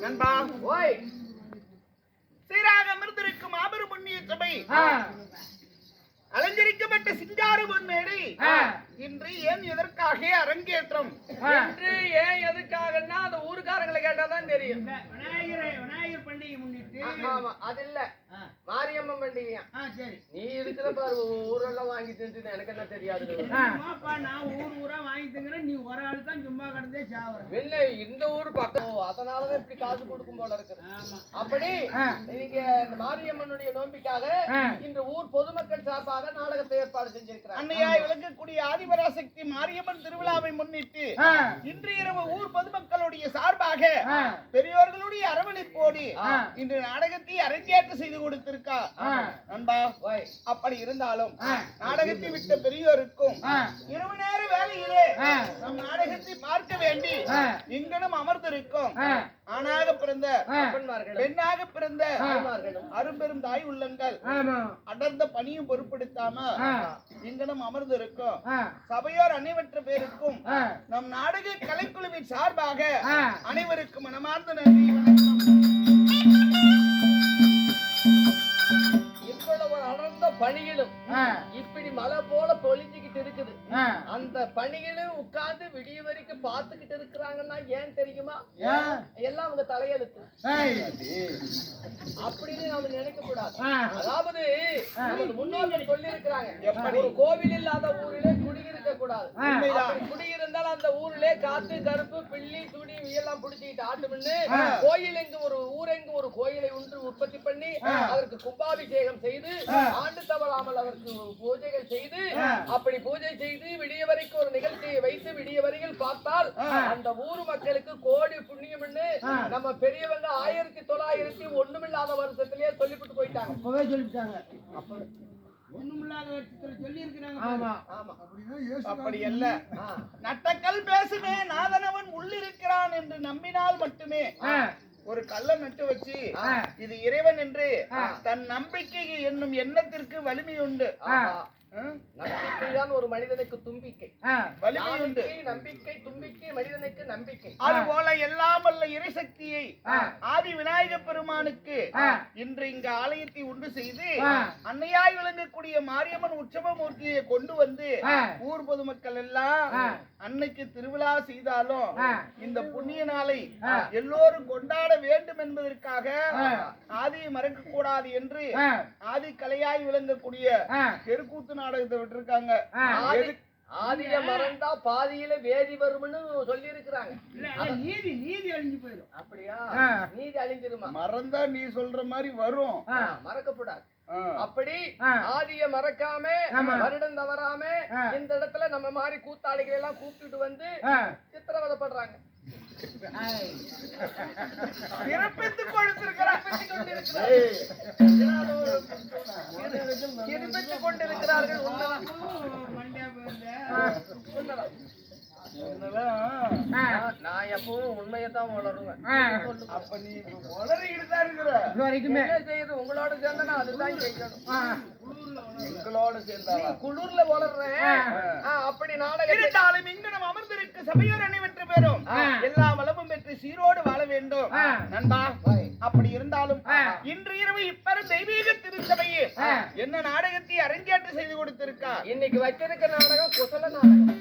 நண்பா. ஓய். சீராக அமர்ந்திருக்கும் மாபெரும் புண்ணிய சபை அலங்கரிக்கப்பட்ட சிங்கார பொன்மேடை இன்று ஏன் எதற்காக அரங்கேற்றம்? ஆ. என்று ஏன் எதுக்காகன்னா அந்த ஊருக்காரங்களை கேட்டாதான் தெரியும். விநாயகரை விநாயகர் பண்டிகை முன்னிட்டு ஆமா அது இல்ல. மாரியம்மன் பண்டிகையா? ஆ சரி. நீ இருக்கிற பாரு ஊரெல்லாம் வாங்கி தின்ட்டு எனக்கு என்ன தெரியாது? நான் ஊர் ஊரா வாங்கி தங்குறேன் நீ ஒரு ஆள் தான் சும்மா கிடந்தே சாவற. என்ன இந்த ஊர் பக்கம். அதனாலதான் இப்படி காசு கொடுக்கும் போல இருக்குது ஆமா. அப்படி. நீங்க இந்த மாரியம்மனுடைய நோம்பிக்காக. இந்த ஊர் பொதுமக்கள் சார்பாக நாடகத்தை ஏற்பாடு செஞ்சிருக்கிறாங்க அன்னையாய் விளங்கக்கூடிய ஆதிபராசக்தி மாரியம்மன் திருவிழாவை முன்னிட்டு. இன்று இரவு ஊர் பொதுமக்களுடைய சார்பாக. பெரியோர்களுடைய அரவணைப்போடு. இன்று நாடகத்தை அரங்கேற்ற செய்து கொடுத்திருக்கா. நண்பா அப்படி இருந்தாலும். நாடகத்தை விட்ட பெரியோருக்கும். இரவு நேர வேலையிலே. நம் நாடகத்தை பார்க்க வேண்டி. இங்கனும் அமர்ந்திருக்கும். ஆணாக பிறந்த பெண்ணாக பிறந்த அரும்பெரும் தாய் உள்ளங்கள். அடர்ந்த பணியும் பொருட்படுத்தாம. இங்கனும் அமர்ந்திருக்கும். சபையோர் அனைவற்ற பேருக்கும். நம் நாடக கலைக்குழுவின் சார்பாக. அனைவருக்கும் மனமார்ந்த நன்றி வணக்கம் பணிகளும். இப்படி மலை போல பொழிஞ்சுக்கிட்டு இருக்குது. அந்த பணிகளும் உட்கார்ந்து விடிய வரைக்கும் பார்த்துக்கிட்டு இருக்கிறாங்கன்னா ஏன் தெரியுமா? எல்லாம் அவங்க தலையெழுத்து. அப்படின்னு நாம நினைக்க கூடாது. அதாவது முன்னோர்கள் சொல்லி இருக்கிறாங்க? ஒரு கோவில் இல்லாத ஊரிலே குடியிருக்க கூடாது குடியிருந்தால் அந்த ஊரிலே காத்து கருப்பு பிள்ளி துணி எல்லாம் பிடிச்சிக்கிட்டு ஆட்டுமின்னு ஆ. கோயில் எங்கு ஒரு ஊரெங்கு ஒரு கோயிலை ஒன்று உற்பத்தி பண்ணி அதற்கு கும்பாபிஷேகம் செய்து ஆண்டு தவறாமல் அதற்கு பூஜைகள் செய்து அப்படி பூஜை செய்து விடிய வரைக்கும் ஒரு நிகழ்ச்சியை வைத்து விடிய வரையில் பார்த்தால் அந்த ஊர் மக்களுக்கு கோடி புண்ணியம்னு நம்ம பெரியவங்க ஆயிரத்தி தொள்ளாயிரத்தி ஒண்ணுமில்லாத வருஷத்திலேயே சொல்லிவிட்டு போயிட்டாங்க. அப்பவே சொல்லிட்டாங்க. நட்டக்கல் பேசுமே நாதனவன் உள்ளிருக்கிறான் என்று நம்பினால் மட்டுமே. ஒரு கல்லை நட்டு வச்சு. இது இறைவன் என்று தன் நம்பிக்கை என்னும் எண்ணத்திற்கு வலிமை உண்டு? நம்பிக்கைதான் ஒரு மனிதனுக்கு தும்பிக்கை நம்பிக்கை தும்பிக்கை மனிதனுக்கு நம்பிக்கை அதுபோல எல்லாம் வல்ல இறைசக்தியை. ஆதி விநாயக பெருமானுக்கு. இன்று இங்க ஆலயத்தை உண்டு செய்து. அன்னையாய் விளங்கக்கூடிய மாரியம்மன் உற்சவ மூர்த்தியை கொண்டு வந்து. ஊர் பொதுமக்கள் எல்லாம். அன்னைக்கு திருவிழா செய்தாலும். இந்த புண்ணிய நாளை. எல்லோரும் கொண்டாட வேண்டும் என்பதற்காக. ஆதியை மறக்க கூடாது என்று. ஆதி கலையாய் விளங்கக்கூடிய. தெருக்கூத்து நாடகத்தை விட்டுருக்காங்க ஆதிய மறந்தா பாதியில வேதி வரும்னு சொல்லி இருக்கிறாங்க நீதி நீதி அழிஞ்சு போயிடும் அப்படியா. நீதி அழிஞ்சிருமா மறந்தா நீ சொல்ற மாதிரி வரும். மறக்கப்படாது. அப்படி. ஆதிய மறக்காம. வருடம் தவறாம. இந்த இடத்துல நம்ம மாதிரி கூத்தாளிகளை எல்லாம் கூப்பிட்டுட்டு வந்து. சித்திரவதைப்படுறாங்க ஐ. பிறப்பித்துக் கொடுத்திருக்கிறார் கொண்டிருக்கிறார்கள் உண்மைதான் உண்மைதான். நான் எப்பவும் உண்மையை தான் வளருவேன். அப்ப நீ உளறிக்கிட்டு தான் இருக்கிற. வரைக்குமே செய்யுது? உங்களோட சேர்ந்து நான் அதுதான் செய்யணும். எங்களோட குளிர்ல வளர்றேன் அப்படி நாடகம் இருந்தாலும் இங்கு நாம் அமர்ந்திருக்க சபையோர் பேரும் ஆ. எல்லா வளமும் பெற்று சீரோடு வாழ வேண்டும். நண்பா அப்படி இருந்தாலும். இன்று இரவு இப்பெரும் தெய்வீக திருச்சபையில். என்ன நாடகத்தை அரங்கேற்று செய்து கொடுத்திருக்கா இன்னைக்கு வச்சிருக்க நாடகம் குசல நாடகம்.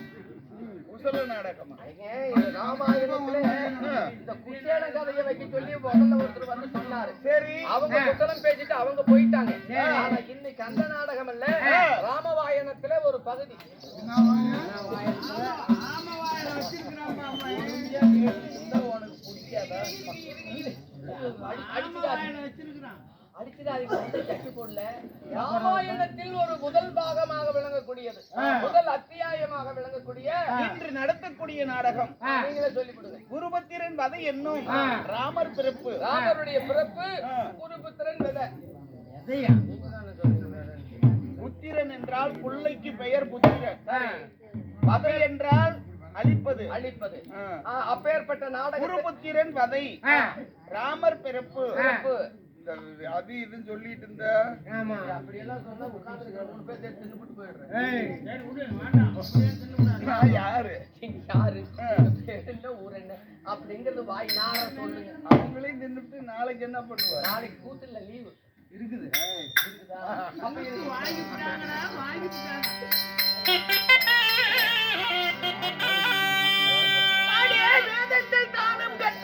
குசல நாடகமா ராமாயணத்துல இந்த குசேல கதையை வைக்க சொல்லி முதல்ல ஒருத்தர் வந்து சொன்னாரு. சரி. அவங்க குசலம் பேசிட்டு அவங்க போயிட்டாங்க. ஆனா இன்னைக்கு அந்த நாடகம் இல்ல ராமவாயணத்துல ஒரு பகுதி. ஆமவாயில வச்சிருக்கிறான் அடிச்சுடாதீங்க வந்து தட்டி போடல. ராமாயணத்தில் ஒரு முதல் பாகமாக விளங்கக்கூடியது. முதல் அத்தியாயமாக விளங்கக்கூடிய இன்று நடத்தக்கூடிய நாடகம். நீங்களே குருபத்திரன் வதை என்னும் ராமர் பிறப்பு. ராமருடைய பிறப்பு குருபுத்திரன் விதை? புத்திரன் என்றால் பிள்ளைக்கு பெயர் புத்திரன். வதை என்றால் அழிப்பது. அழிப்பது. அப்பேற்பட்ட நாடகம் குருபுத்திரன் வதை. ராமர் பிறப்பு. இந்த அது இதுன்னு சொல்லிட்டு இருந்த. ஆமா. அப்படியெல்லாம் சொன்னா உட்கார்ந்து மூணு பேர் சேர்த்து தின்னுபிட்டு போயிடுறேன். ஏய். சரி விடு வேண்டாம் அப்படியே தின்னக்கூடாது. நான் யாரு? யாரு? என்ன ஊர் என்ன? அப்படிங்கிறது வாய் நார சொல்லுங்க. அவங்களையும் தின்னுட்டு நாளைக்கு என்ன பண்ணுவ? நாளைக்கு கூத்துல லீவு இருக்குது. இருக்குதா? வாங்கிட்டாங்கடா, வாங்கிட்டாங்க. யாரு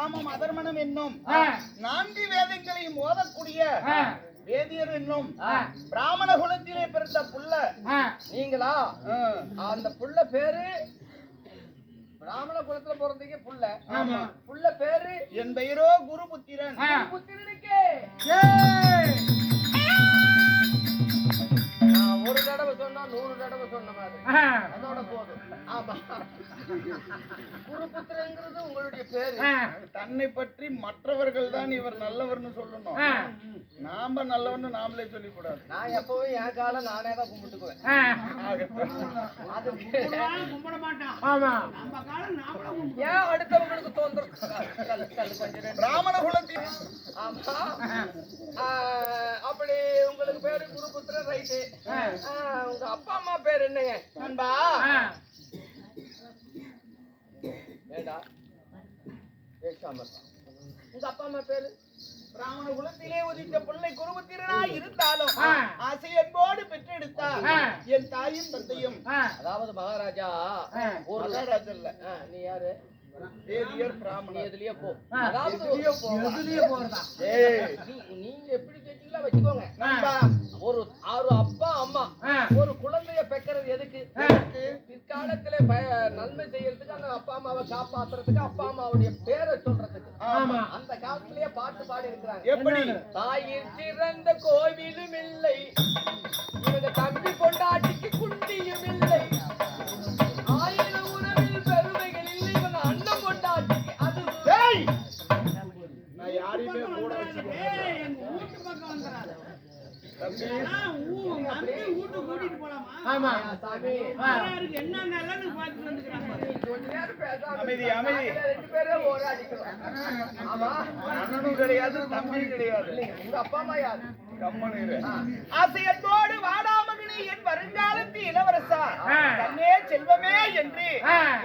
சாமம் அதர்மணம் என்னும் நான்கு வேதங்களையும் ஓதக்கூடிய வேதியர் என்னும் பிராமண குலத்திலே பிறந்த புள்ள. நீங்களா? அந்த புள்ள பேரு பிராமண குலத்துல பிறந்தீங்க புள்ள. புள்ள பேரு என் பெயரோ குருபுத்திரன். ஆ. புத்திரனுக்கே ஒரு தடவை சொன்னா நூறு தடவை சொன்ன மாதிரி ஆ. அதோட போதும் ஆமா. குருபுத்திரங்கிறது உங்களுடைய பேரு. ஆ. தன்னை பற்றி மற்றவர்கள் தான் இவர் நல்லவர்னு சொல்லணும். நாம நல்லவர்னு நாமளே சொல்லிக்கூடாது. நான் எப்பவும் என் காலம் நானே தான் கும்பிட்டுக்குவேன். ஆ. அது கும்பிடுவான், கும்பிட மாட்டான். ஆமா. நம்ம காலம். ஏன் அடுத்தவங்களுக்கு தோன்றும். பிராமண குலத்தில் ஆமா. ஆ, அப்படி உங்களுக்கு பேரு குருபுத்திரன் ரைட்டு. உங்க அப்பா அம்மா பேர் என்னங்க? நண்பா? ஆ. ஏண்டா? பேசாம இருப்பா. உங்க அப்பா அம்மா பேரு? பிராமண குலத்திலே உதித்த பிள்ளை குருபுத்திரனா இருந்தாலும் ஆ. ஆசை என்போடு பெற்றெடுத்தார் ஆ. என் தாயும் தந்தையும். ஆ. அதாவது மகாராஜா. ஒரு மகாராஜா இல்ல. நீ யாரு? நீங்க எப்படி கேட்டீங்களா வச்சுக்கோங்க. நண்பா. ஒரு ஒரு அப்பா அம்மா. ஒரு பெக்கிறது எதுக்கு. பிற்காலத்துல நன்மை செய்யறதுக்கு அந்த அப்பா அம்மாவை காப்பாத்துறதுக்கு அப்பா அம்மாவுடைய பேரை சொல்றதுக்கு. ஆமா. அந்த காலத்திலேயே பாட்டு பாடி இருக்கிறாங்க எப்படி தாயிற் சிறந்த கோவிலும் இல்லை. இவங்க தம்பி பொண்டாட்டிக்கு குண்டியும் இல்லை. ஆயிரம் உறவில் பெருமைகள் இல்லை. இவங்க அண்ணன் அது நான் யாரையுமே கூட. தம்பி நான் ஊ- நம்பி வீட்டுக்கு கூட்டிட்டு போலாமா? ஆமா சாமி. யாராருக்கு என்ன நல்லன்னு பார்த்துட்டு வந்துக்கிறாங்க. நீ கொஞ்ச நேரம் பேசாம அமைதி, இருந்தா அமைதி. நாங்க ரெண்டு பேரும் ஒரு அடிக்கிறோம் ஆமா அண்ணனும் கிடையாது தம்பி கிடையாது இல்லைங்க, உங்க அப்பா அம்மா யாரு? கம்மனு ஆசையத்தோடு வாடாமகனே என் வருங்காலத்து இளவரசா. தன்னே செல்வமே என்று.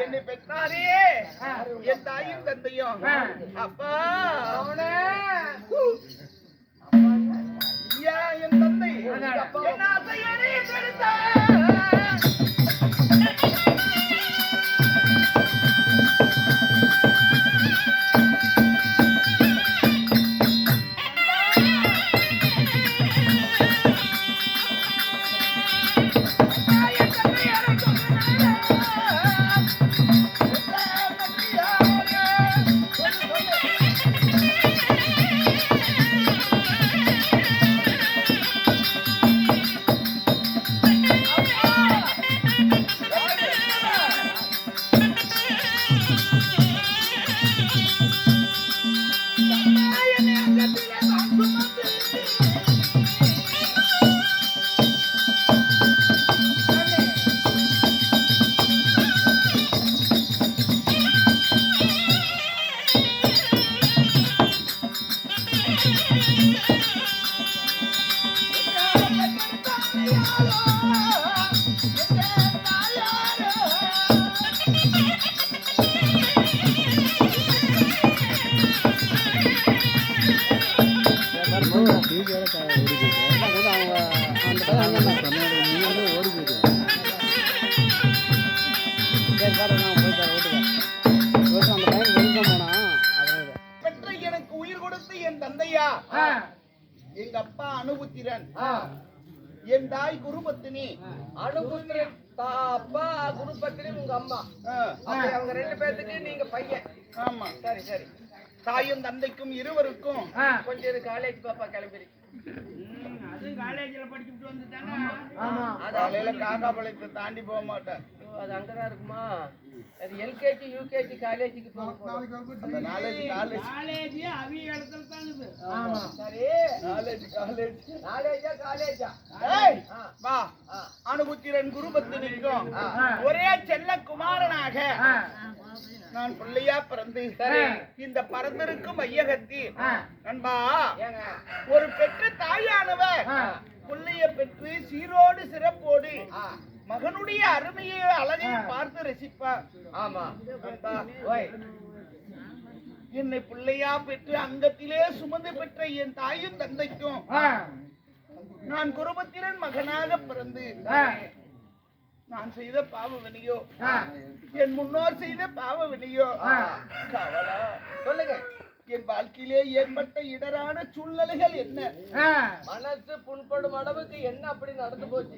என்னை பெற்றாரே. என் தாயும் தந்தையும். அப்பா. அவனே. என் தந்தை. அதான். தாய் குருபத்தினி. அணுபுத்திரன் தா அப்பா குருபத்திரி உங்க அம்மா. அவங்க ரெண்டு பேர்த்துக்கு நீங்க பையன். ஆமா. சரி சரி. தாயும் தந்தைக்கும் இருவருக்கும் கொஞ்சம் இரு காலேஜ் பாப்பா அதுவும் காலேஜ்ல படிச்சுட்டு அது காலையில காக்கா பாளையத்தை தாண்டி போக மாட்டேன். அது அங்கதான் இருக்குமா? அது எல்கேஜி யூகேஜி காலேஜுக்கு போக போறோம். அந்த நாலேஜ் காலேஜ் காலேஜ் அவிய இடத்துல தான் இருக்குது ஆமா. சரி. காலேஜ் காலேஜ் காலேஜா காலேஜா ஏய், ஆ. வா. ஆ. அனுபுத்திரன் குருபத்தினிக்கும் ஆ. ஒரே செல்ல குமாரனாக நான் பிள்ளையா பிறந்து சரி. இந்த பறந்திருக்கும் ஐயகத்தில் நண்பா ஏங்க. ஒரு பெற்ற தாயானவர். பிள்ளைய பெற்று சீரோடு சிறப்போடு மகனுடைய அருமையை அழகையை ஆ. பார்த்து ரசிப்பார் ஆமா. ஓய். என்னை பிள்ளையா பெற்று அங்கத்திலே சுமந்து பெற்ற என் தாயும் தந்தைக்கும் நான் குருபத்திரன் மகனாக பிறந்து. நான் செய்த பாவ வினையோ. என் முன்னோர் செய்த பாவ வினையோ சொல்லுங்க. என் வாழ்க்கையிலே ஏற்பட்ட இடரான சூழ்நிலைகள் என்ன? மனசு புண்படும் அளவுக்கு என்ன அப்படி நடந்து போச்சு?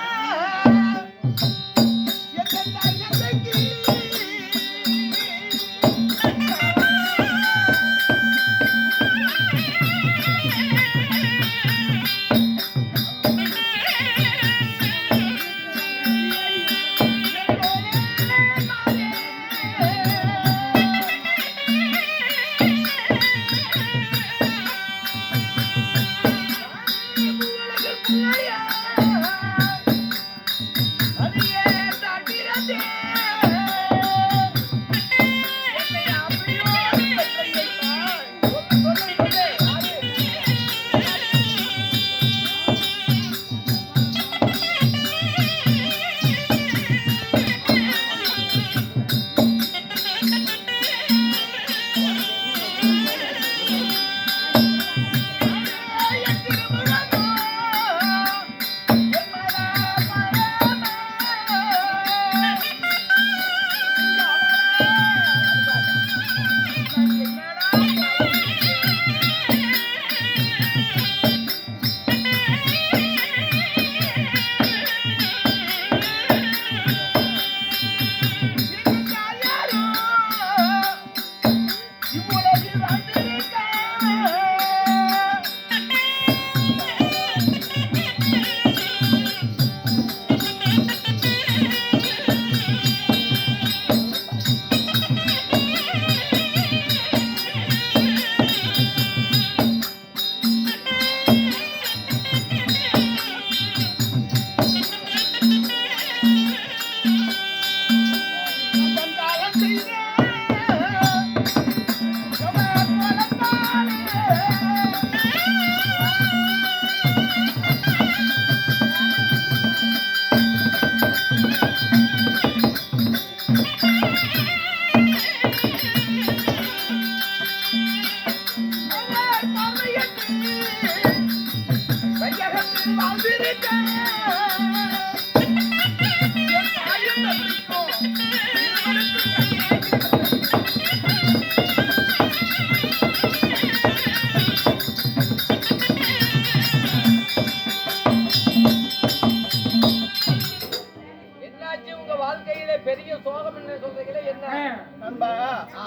பெரிய சோகம் என்ன சொல்றீங்களே என்ன ஆ. நண்பா ஆ,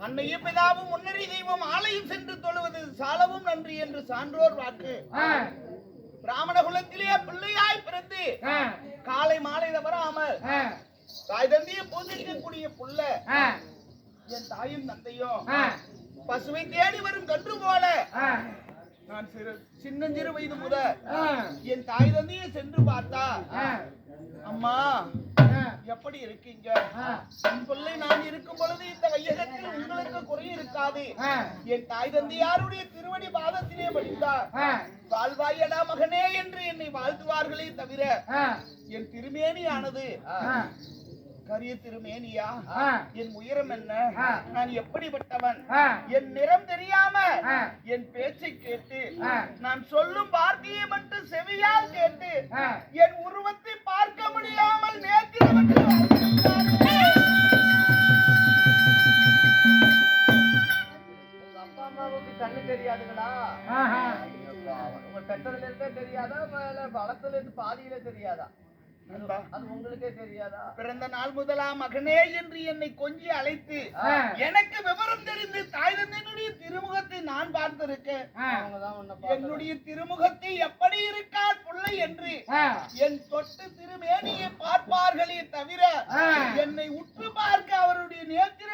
அன்னையும் பிதாவும் முன்னறி தெய்வம் ஆலயம் சென்று தொழுவது சாலவும் நன்றி என்று சான்றோர் வாக்கு. பிராமண குலத்திலே பிள்ளையாய் பிறந்து. காலை மாலை தவறாமல். தாய் தந்தையை பூஜிக்கக்கூடிய புள்ள. என் தாயும் தந்தையும். பசுவை தேடி வரும் கன்று போல. நான் சிறு சின்னஞ்சிறு வயது முதல் ஆ. என் தாய் தந்தையை சென்று பார்த்தா. அம்மா. எப்படி இருக்கீங்க? பிள்ளை நான் இருக்கும் பொழுது இந்த வையகத்தில் உங்களுக்கு குறை இருக்காது. என் தாய் தந்தையாருடைய திருவடி பாதத்திலே படித்தார் வாழ்வாயடா மகனே என்று என்னை வாழ்த்துவார்களே தவிர என் திருமேனியானது கரிய திருமேனியா என் உயரம் என்ன? நான் எப்படிப்பட்டவன்? என் நிறம் தெரியாம என் பேச்சை கேட்டு நான் சொல்லும் வார்த்தையை மட்டும் செவியால் கேட்டு என் உருவத்தை பார்க்க முடியாமல் அம்மாவுக்கு கண்ணு தெரியாதுங்களா? உங்க பெற்றதுல இருந்தே தெரியாதா? வளத்துல இருந்து பாதியில தெரியாதா? நண்பா, அது உங்களுக்கே தெரியாதா? பிறந்த நாள் முதலாம் மகனே என்று என்னை கொஞ்சி அழைத்து எனக்கு விவரம் தெரிந்து தாய் தந்தையினுடைய திருமுகத்தை நான் பார்த்திருக்கேன். என்னுடைய திருமுகத்தை எப்படி இருக்கார் பிள்ளை என்று என் தொட்டு திருமேனியை பார்ப்பார்களே தவிர என்னை உற்று பார்க்க அவருடைய நேத்திரவழிகள்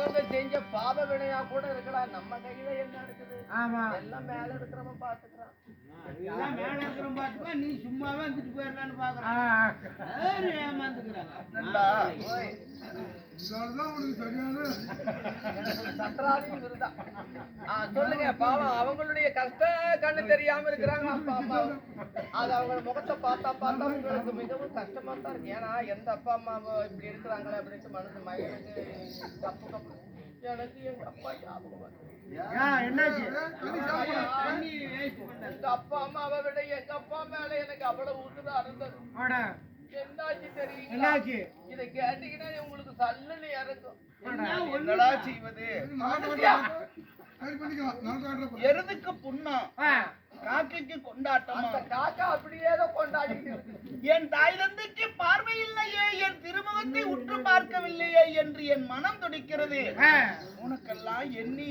அவங்க செஞ்ச பாப வினையா கூட இருக்கலாம் நம்ம கையில என்ன இருக்குது? ஆமா. எல்லாம் மேல இருக்கிறவன் பாத்துக்கிறான். எல்லாம் மேல இருக்கிற பாத்துக்கோ நீ சும்மாவே வந்துட்டு போயிடலான்னு பாக்குறேன் ஏமாந்துக்கிறாங்க சொல்லுங்க பாவம் அவங்களுடைய கஷ்ட கண்ணு தெரியாம இருக்கிறாங்க அது அவங்க முகத்தை பார்த்தா பார்த்தா உங்களுக்கு மிகவும் கஷ்டமா தான் இருக்கு. ஏன்னா எந்த அப்பா அம்மா இப்படி இருக்கிறாங்களே அப்படின்ட்டு மனசு மயனுக்கு கப்பு கப்பு. எனக்கு எங்க அப்பா ஞாபகம் வருது. என்னாச்சு? அப்பா அம்மாவை விட எங்க அப்பா மேல எனக்கு அவ்வளவு ஊத்துதான் இருந்தது என்னாச்சு தெரியுங்களா? என்னாச்சு? இதை கேட்டீங்கன்னா உங்களுக்கு சல்லுன்னு இறக்கும். என்னடா செய்வது? எருதுக்கு புண்ணம் காக்கைக்கு கொண்டாட்டமா? அந்த காக்கா அப்படியே கொண்டாடிட்டு இருக்கு. என் தாய் தந்தைக்கு பார்வை இல்லையே என் திருமுகத்தை உற்று பார்க்கவில்லையே என்று என் மனம் துடிக்கிறது. உனக்கெல்லாம் எண்ணி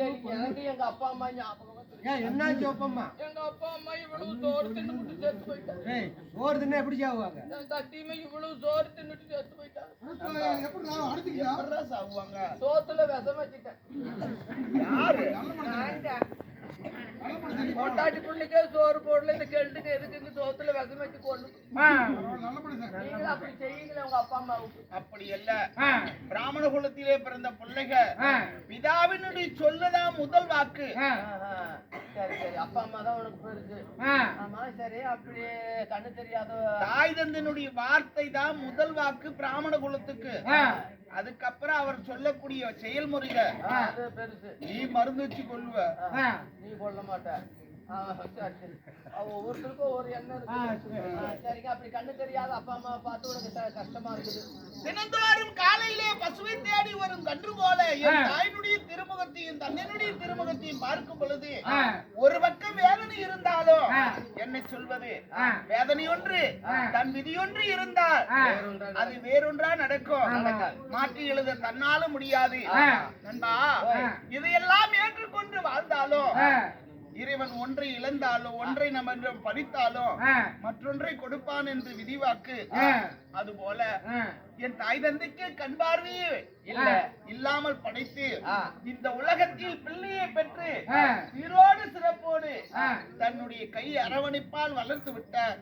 தெரியும் எனக்கு எங்க அப்பா அம்மா ஞாபகம். என்னாச்சு ஒப்பம்மா எங்க அப்பா அம்மா இவ்வளவு சோறு தின்னுட்டு செத்து போயிட்டாங்க. சோறு தின்னா எப்படி சாவுவாங்க? என் தட்டியுமே இவ்வளவு சோறு தின்னுட்டு செத்து போயிட்டாங்க. சோத்துல விஷம் வச்சுட்டேன் யாரு கொண்டாட்டி புள்ளிக்கே சோறு போடல இந்த கெல்ட்டுக்கு எதுக்கு இந்த சோத்துல விஷம் வச்சு கொண்டு நீங்களும் அப்படி செய்யுங்களே உங்க அப்பா அம்மாவுக்கு அப்படி அல்ல பிராமண குலத்திலே பிறந்த பிள்ளைகள் பிதாவினுடைய சொல்லதான் முதல் வாக்கு. சரி சரி. அப்பா அம்மா தான் உனக்கு பெருசு ஆமா சரி. அப்படியே கண்ணு தெரியாத தாய் தந்தனுடைய வார்த்தை தான் முதல் வாக்கு பிராமண குலத்துக்கு. அதுக்கப்புறம் அவர் சொல்லக்கூடிய செயல்முறைகள். நீ மருந்து வச்சு கொள்வ நீ கொள்ள மாட்ட. ஒவ்வொருத்தருக்கும் ஒரு எண்ணம் இருக்கு. சரிங்க அப்படி கண்ணு தெரியாத அப்பா அம்மா பார்த்து உனக்கு கஷ்டமா இருக்குது. தினந்தோறும் காலையிலே பசுவை தேடி வரும் கன்று போல என் தாயினுடைய திருமுகத்தையும் தன்னுடைய திருமுகத்தையும் பார்க்கும் பொழுது ஒரு பக்கம் வேதனை இருந்தாலும் என்னை சொல்வது வேதனை ஒன்று தன் விதி ஒன்று இருந்தால் அது வேறொன்றா நடக்கும். மாற்றி எழுத தன்னால முடியாது. நண்பா இதையெல்லாம் ஏற்றுக்கொண்டு வாழ்ந்தாலும் இறைவன் ஒன்றை இழந்தாலும் ஒன்றை நம்ம படித்தாலும் மற்றொன்றை கொடுப்பான் என்று விதிவாக்கு. அதுபோல என் தாய் தந்தைக்கு கண் பார்வையே இல்ல. இல்லாமல் படைத்து இந்த உலகத்தில் பிள்ளையை பெற்று சீரோடு சிறப்போடு தன்னுடைய கை அரவணைப்பால் வளர்த்து விட்டார்.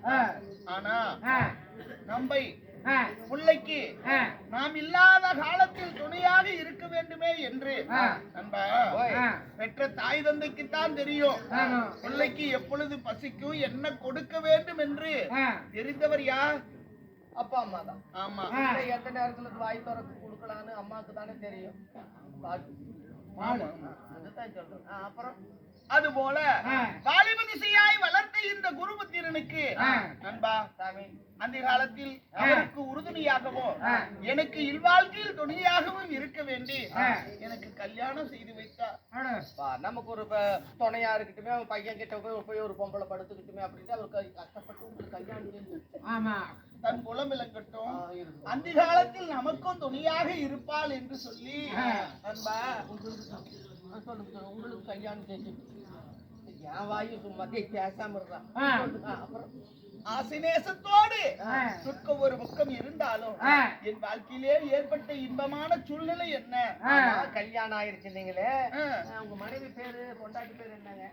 ஆனா நம்மை பிள்ளைக்கு நாம் இல்லாத காலத்தில் துணையாக இருக்க வேண்டுமே என்று. நண்பா பெற்ற தாய் தந்தைக்குத்தான் தெரியும். பிள்ளைக்கு எப்பொழுது பசிக்கும் என்ன கொடுக்க வேண்டும் என்று. தெரிந்தவர் யார்? அப்பா அம்மா தான். ஆமா. எந்த நேரத்துல வாய் திறக்க கொடுக்கலான்னு அம்மாவுக்கு தானே தெரியும். அதுதான் சொல்றேன். அப்புறம்? அதுபோல வாலிப திசையாய் வளர்த்த இந்த குருபுத்திரனுக்கு நண்பா சாமி அந்த காலத்தில் அவருக்கு உறுதுணையாகவும் எனக்கு இல்வாழ்க்கையில் துணையாகவும் இருக்க வேண்டி எனக்கு கல்யாணம் செய்து வைத்தார். பா, நமக்கு ஒரு துணையா இருக்கட்டுமே அவன் பையன் கிட்ட போய் போய் ஒரு பொம்பளை படுத்துக்கிட்டுமே அப்படின்ட்டு அவர் க- கஷ்டப்பட்டு கல்யாணம் ஆமா. தன் குலம் விளங்கட்டும். அந்த காலத்தில் நமக்கும் துணையாக இருப்பாள் என்று சொல்லி நண்பா. உங்களுக்கு கல்யாணம் செஞ்சு என் வாயு பேசாம. அப்புறம் ஒரு பக்கம் இருந்தாலும். என் வாழ்க்கையிலே ஏற்பட்ட இன்பமான சூழ்நிலை என்ன. கல்யாணம் ஆயிருச்சு ஆ. உங்க மனைவி பேரு பொண்டாட்டி பேரு என்னங்க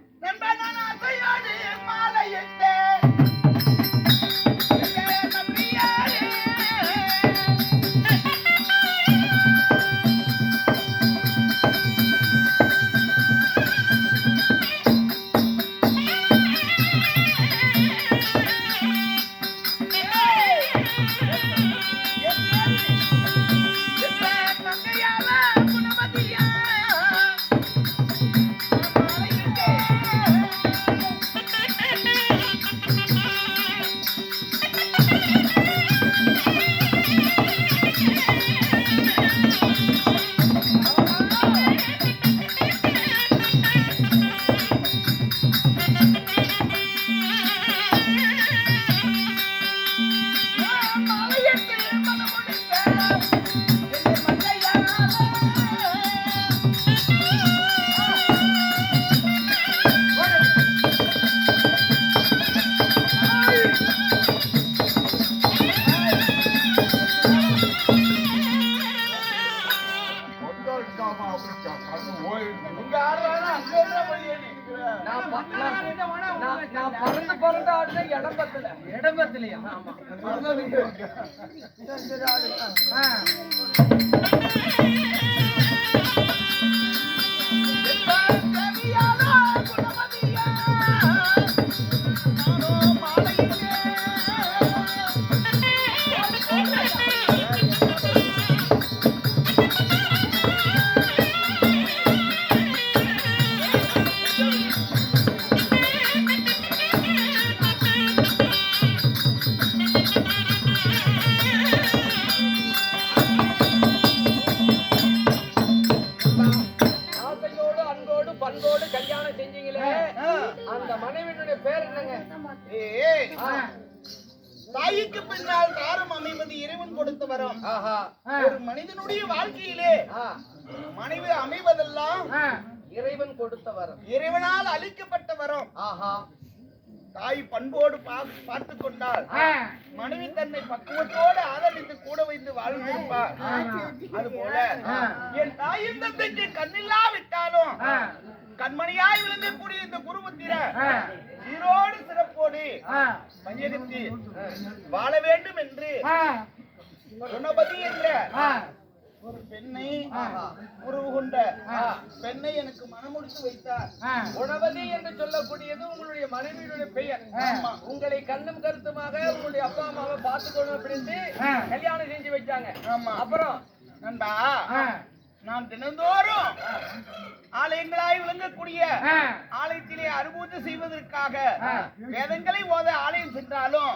嗯 ஒரு மனிதனுடைய வாழ்க்கையிலே. மனைவி அமைவதெல்லாம். இறைவன் கொடுத்த வரம் இறைவனால் அளிக்கப்பட்ட வரம் ஆஹா தாய் பண்போடு பார்த்து கொண்டால். மனைவி தன்னை பக்குவத்தோடு ஆதரித்து கூட வைத்து வாழ்ந்திருப்பார் அது போல என் தாயின் தந்தைக்கு கண்ணில்லாவிட்டாலும் ஆ. கண்மணியாய் விளங்கக்கூடிய இந்த குருபுத்திர. சீரோடு சிறப்போடு. மையெடுத்து வாழ வேண்டும் என்று ஆ. குணபதி என்ற. ஒரு பெண்ணை உறவு கொண்ட பெண்ணை எனக்கு மனமுடித்து வைத்தார் ஆ. குணவதி என்று சொல்லக்கூடியது உங்களுடைய மனைவியுடைய பெயர் ஆமா. உங்களை கண்ணும் கருத்துமாக உங்களுடைய அப்பா அம்மாவை பார்த்துக்கணும் அப்படின்ட்டு ஆ. கல்யாணம் செஞ்சு வச்சாங்க ஆமா அப்புறம் நண்பா. நான் தினந்தோறும் ஆலயங்களாய் விளங்கக்கூடிய ஆ. அனுபூதி செய்வதற்காக. வேதங்களை ஓத ஆலயம் சென்றாலும்.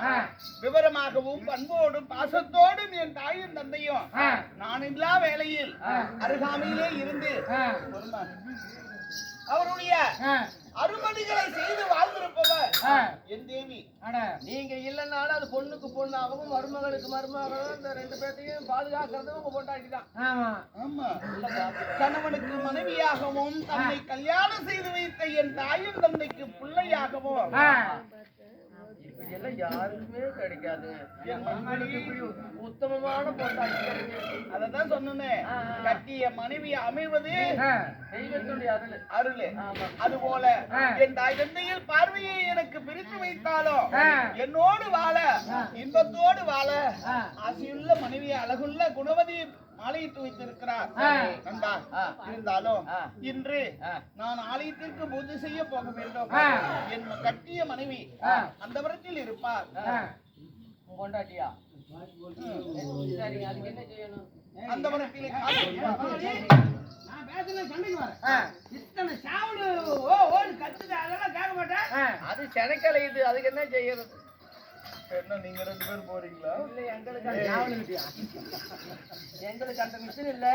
விவரமாகவும் பண்போடும் பாசத்தோடும் என் தாயும் தந்தையும். நான் இல்லா வேளையில் அருகாமையிலே இருந்து. அவருடைய. அருமணிகளை செய்து வாழ்ந்திருப்பவர். என் தேவி. அட. நீங்க இல்லைனாலும் அது பொண்ணுக்கு பொண்ணாகவும் மருமகளுக்கு மருமகளும் இந்த ரெண்டு பேர்த்தையும் பாதுகாக்கிறதும் உங்க பொண்டாட்டி தான். ஆமா. ஆமா. கணவனுக்கு மனைவியாகவும் தன்னை கல்யாணம் செய்து வைத்த என் தாயும் தந்தைக்கு பிள்ளையாகவும் எல்லாம் யாருக்குமே கிடைக்காதுங்க உத்தமமான பொண்டாட்டி அததான் சொன்னேன் கட்டிய மனைவி அமைவது. தெய்வத்துடைய அருள் அருள் ஆமா. அதுபோல ஆ. என் தாய் தந்தையில் பார்வையை எனக்கு பிரித்து வைத்தாலும். என்னோடு வாழ இன்பத்தோடு வாழ. ஆசையுள்ள மனைவி அழகுள்ள குணவதி ஆலயத்து வைத்திருக்கிறார். நண்பா. இருந்தாலும். இன்று. நான் ஆலயத்திற்கு பூஜை செய்ய போக வேண்டும். என் கட்டிய மனைவி. அந்த வரத்தில் இருப்பார் சரிங்க அதுக்கு என்ன செய்யணும் அந்த வரத்திலே. நான் பேசுன சண்டைக்கு வரேன். இத்தனை சாவடு ஓ ஓடு கத்துது அதெல்லாம் கேட்க மாட்டேன். அது செனக்கலை இது அதுக்கு என்ன செய்யறது என்ன நீங்க ரெண்டு பேரும் போறீங்களா? இல்ல எங்களுக்கு அந்த- எங்களுக்கு அந்த மிஷின் இல்ல.